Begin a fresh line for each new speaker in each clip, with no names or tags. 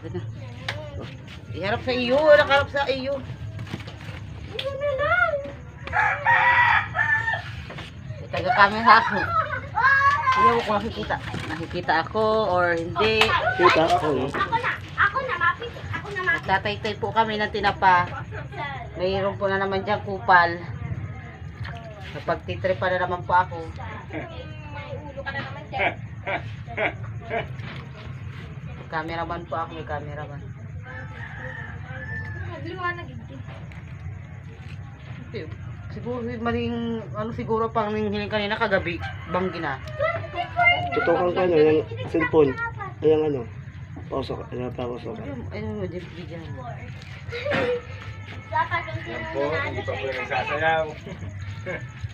Ito na. Iharap sa iyo, nakaharap sa iyo. Itaga camera ako. Ayaw ko nakikita. Nakikita ako or hindi.
Kita ko.
Ako na. Ako na. Mapit. Ako na mapit.
Tatay-tay po kami ng tinapa. Mayroon po na naman dyan kupal. Napagtitripa na naman po ako.
May ulo ka na naman dyan.
Cameraman po ako, may cameraman.
Liwanag hindi.
Siguro maling ano siguro pang hiling kanina kagabi banggi na.
Tutukan ka niya yung cellphone. Ayan ano. Pauso ka. Ayan pa pauso ka.
Ayun, ayun
yung
Yan po, hindi pa po yung nagsasayaw.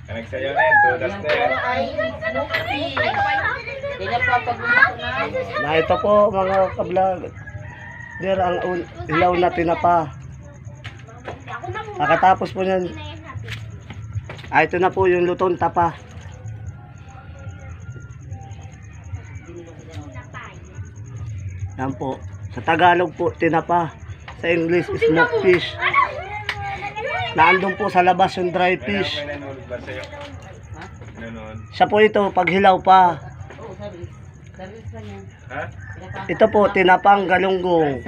Ang nagsayaw na yun, tudas
Yan
na
po
yan.
ay Snoopy. Kaya papagulo na.
Na ito po mga kablog. There ang un- ilaw na tinapa. Nakatapos po niyan. Ah, ito na po yung lutong tapa. Yan po. Sa Tagalog po, tinapa. Sa English, smoked fish. Naandun po sa labas yung dry fish. Siya po ito, pag hilaw pa.
Oo, sabi. Sabi sa niya.
Ha?
Ito po, tinapang galunggong.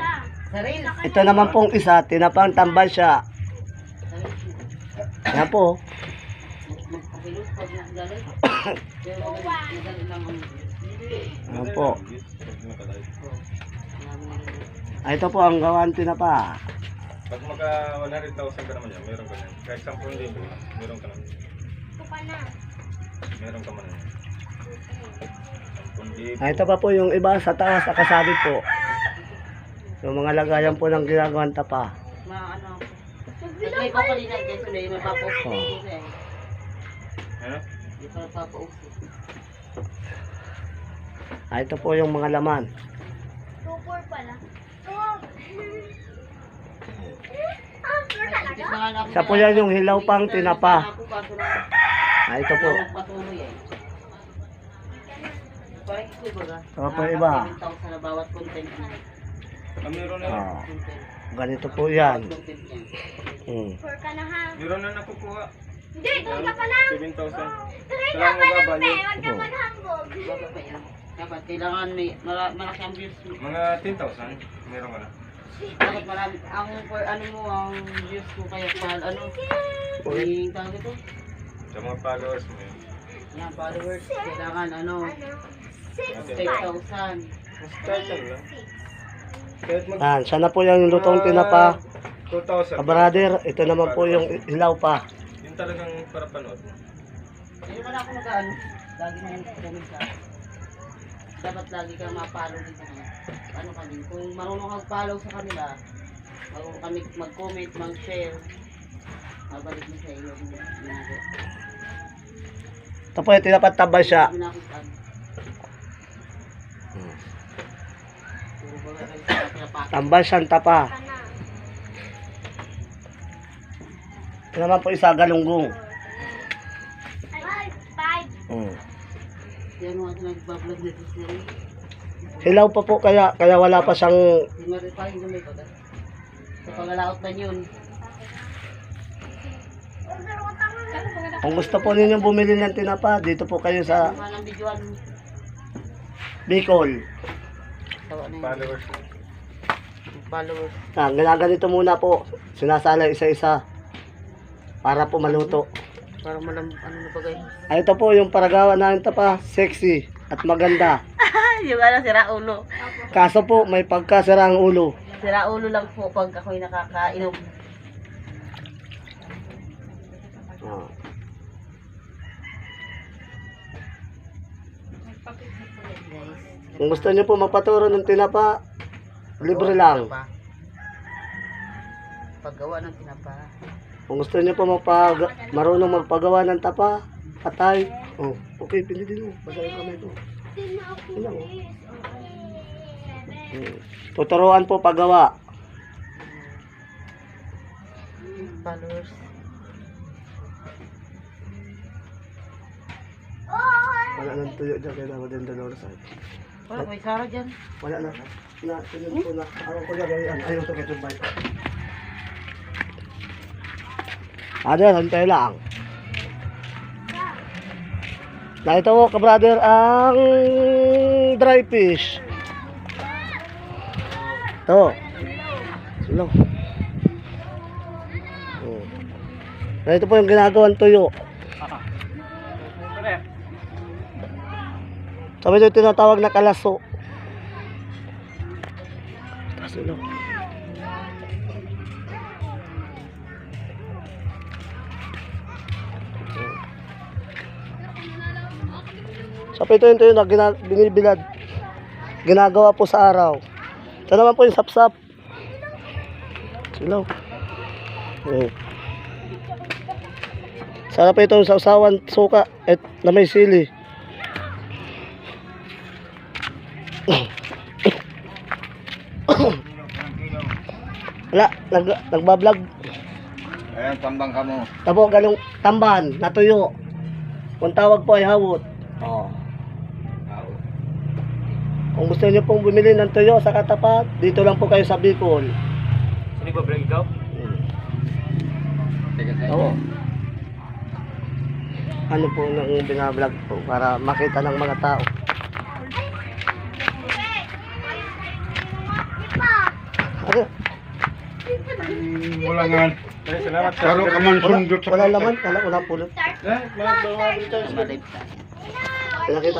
Saril.
Ito naman pong isa, tinapang tambansya. Yan po. Yan po. Ah, ito po ang gawan tinapa.
Pag maka 100,000 ka naman yan, meron ka na. Kahit 10,000, meron ka na.
Ito pa na.
Meron ka man na. 10,000.
Ah, ito pa po yung iba sa taas, nakasabit po. Yung mga lagayan po ng ginagawan tapa.
Ma ano. May papalina dyan sa may mapapost ko
Oh.
Ano?
Hindi pa napapausok.
Ah, ito po yung mga laman.
Super pala. Sure talaga?
Sa po yan yung hilaw pang tinapa. Ah, ito po.
Parang ito ba?
Ito po iba.
7,000 na bawat content niya.
Ah, meron na.
Ah, ganito po yan.
Content niya.
Hmm.
Sure ka na ha?
Meron na nakukuha.
Hindi, doon ka pa lang.
7,000.
Tuloy ka
Kailangan
pa lang,
baba
te.
yun.
Huwag ka manhambog.
Baba pa yan. Dapat kailangan may mala- malaki ang views mo.
Mga 10,000, meron ka na.
Dapat marami. Ang for ano mo, ang views mo kaya pa ano. Yung tawag ito.
Sa mga followers mo yun.
Yan, followers. Kailangan ano.
Natin.
10,000.
Start lang. Kahit mag...
Ah, sana po yan yung lutong tinapa.
2,000.
Kabrader, ito naman po yung hilaw pa.
Yun talagang para panood mo.
Ayun na ako nag-ano. Lagi na yung comment ka. Dapat lagi kang ma-follow din sa kanila. Ano ka din. Kung marunong kang follow sa kanila, marunong kami mag-comment, mag-share, mabalik mo sa iyo. yung ginagawa.
Ito po yung tinapat tambansya.
Sabi na ako
tapa.
Ka na.
Ito naman po isa galunggong.
Sila.
Hilaw pa po kaya kaya wala pa siyang.
Sa pagalaot na yun.
kung gusto po ninyong bumili ng tinapa, dito po kayo sa. Bicol.
Tawa na yun.
Followers.
Followers.
Ah, ginaganito muna po. Sinasala isa-isa. Para po maluto.
Para malam, ano na bagay.
Ay, ito po yung paragawa ng tapa. Sexy at maganda.
yung ano, sira ulo.
Kaso po, may pagkasira ang ulo.
Sira ulo lang po pag ako'y nakakainom. Guys.
Kung gusto niyo po mapaturo ng tinapa, libre lang.
Paggawa ng tinapa.
Kung gusto niyo po mapag marunong magpagawa ng tapa, patay. Oh, okay, pinili mo. Basta yung kamay ko. Yun lang, oh. Hmm. Tuturuan po paggawa.
Followers.
Wala nang tuyo dyan, kailangan din Dolores. ay.
Wala, may Sara dyan.
Wala na. Na, sinun ko na. Ako ko yan, yan. Ayaw to kay Tumbay. Yan, hantay lang. Nakita mo, kabrader, ang dry fish. Ito. Sino? Oh. Ito po yung ginagawang tuyo. Sabi ito tinatawag na kalaso. Sino? Sabi ito yung tuyo na gina, binibilad. Ginagawa po sa araw. Ito naman po yung sapsap. Silaw. Oh. Sarap po itong sausawan suka at na may sili. Wala, nag, nagbablog.
Ayan, tambang ka mo.
Tabo, ganong tamban, natuyo. Kung tawag po ay hawot. Oh. Kung gusto niyo pong bumili ng tuyo sa katapat, dito lang po kayo sa Bicol.
Sino ba break ikaw?
Oo. Ano po nang binablog po para makita ng mga tao.
Wala nga. Salamat sa Karo ka man
Wala, wala laman, wala, wala pulot.
Eh, mga mga
Malip.
Pinakita